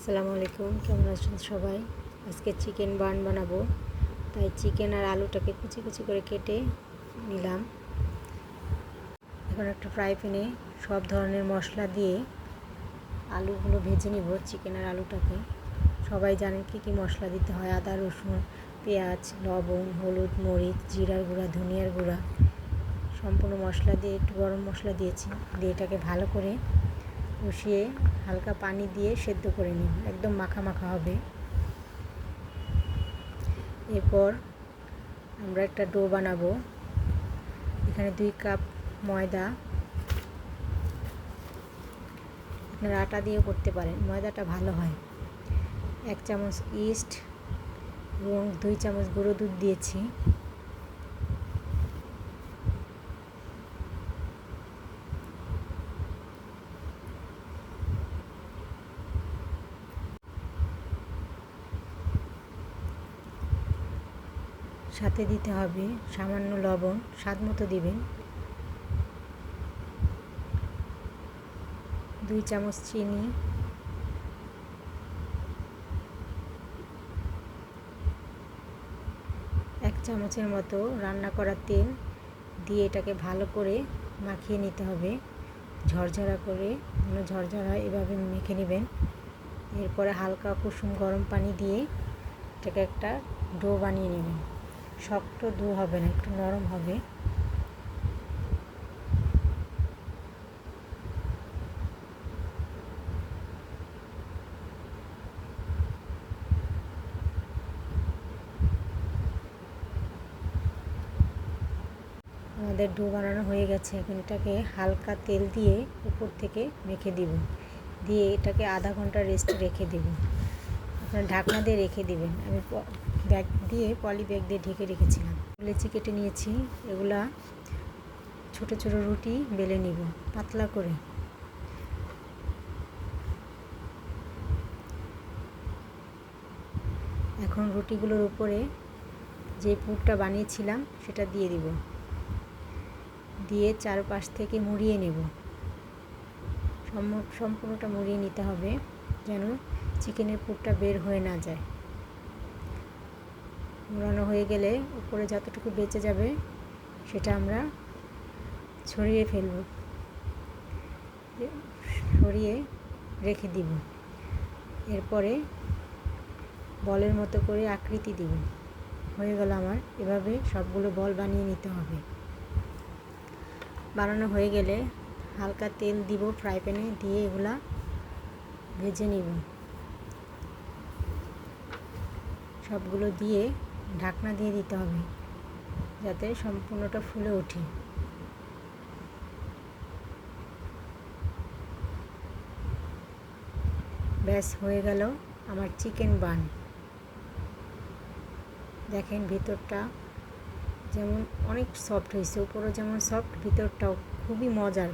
আসসালামু আলাইকুম, কেমন আছেন সবাই? আজকে চিকেন বার্ন বানাবো। তাই চিকেন আর আলুটাকে কুচি কুচি করে কেটে নিলাম। এখন একটা ফ্রাই প্যানে সব ধরনের মশলা দিয়ে আলুগুলো ভেজে নিব, চিকেন আর আলুটাকে। সবাই জানেন কী কী মশলা দিতে হয়? আদা, রসুন, পেঁয়াজ, লবণ, হলুদ, মরিচ, জিরার গুঁড়া, ধনিয়ার গুঁড়া। সম্পূর্ণ মশলা দিয়ে, একটু গরম মশলা দিয়েছি। দিয়ে এটাকে ভালো করে কষিয়ে হালকা পানি দিয়ে সেদ্ধ করে নিন একদম মাখা মাখা হবে। এরপর আমরা একটা ডো বানাবো। এখানে দুই কাপ ময়দা। আপনারা আটা দিয়েও করতে পারেন। ময়দাটা ভালো হয়। এক চামচ ইস্ট এবং দুই চামচ গুঁড়ো দুধ দিয়েছি। সাথে দিতে হবে সামান্য লবণ, স্বাদ মতো দিবেন। দুই চামচ চিনি। এক চামচের মতো রান্না করা তেল দিয়ে এটাকে ভালো করে মাখিয়ে নিতে হবে। ঝরঝরা করে, যেন ঝরঝরা হয় এভাবে মেখে নেবেন। এরপরে হালকা কুসুম গরম পানি দিয়ে এটাকে একটা ডো বানিয়ে নেবেন। শক্ত ডো হবে না, একটু নরম হবে। আমাদের ডো বানানো হয়ে গেছে, এখন এটাকে হালকা তেল দিয়ে উপর থেকে মেখে দিব। দিয়ে এটাকে আধা ঘণ্টা রেস্টে রেখে দেব। আপনার ঢাকনা দিয়ে রেখে দিবেন। আমি ব্যাগ দিয়ে, পলি ব্যাগ দিয়ে ঢেকে রেখেছিলাম। লেচি কেটে নিয়েছি, এগুলা ছোট ছোট রুটি বেলে নিব, পাতলা করে। এখন রুটিগুলোর উপরে যে পুরটা বানিয়েছিলাম, সেটা দিয়ে দিব। দিয়ে চারপাশ থেকে মুড়িয়ে নেব। সম্পূর্ণটা মুড়িয়ে নিতে হবে, যেন চিকেনের পুরটা বের হয়ে না যায়। মোড়ানো হয়ে গেলে উপরে যতটুকু বেঁচে যাবে সেটা আমরা ছড়িয়ে ফেলব। সরিয়ে রেখে দিব। এরপরে বলের মতো করে আকৃতি দিব। হয়ে গেল আমার। এভাবে সবগুলো বল বানিয়ে নিতে হবে। বানানো হয়ে গেলে হালকা তেল দিব ফ্রাই প্যানে দিয়ে এগুলা ভেজে নিব। সবগুলো দিয়ে ঢাকনা দিয়ে দিতে হবে, যাতে সম্পূর্ণটা ফুলে ওঠে। ব্যাস, হয়ে গেল আমার চিকেন বান। দেখেন ভিতরটা যেমন অনেক সফট হয়েছে, উপরও যেমন সফট ভিতরটাও খুবই মজার।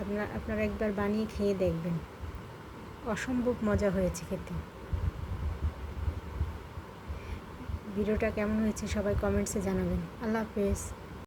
আপনার, আপনারা একবার বানিয়ে খেয়ে দেখবেন। অসম্ভব মজা হয়েছে খেতে। ভিডিওটা কেমন হয়েছে সবাই কমেন্টসে জানাবেন। আল্লাহ হাফেজ।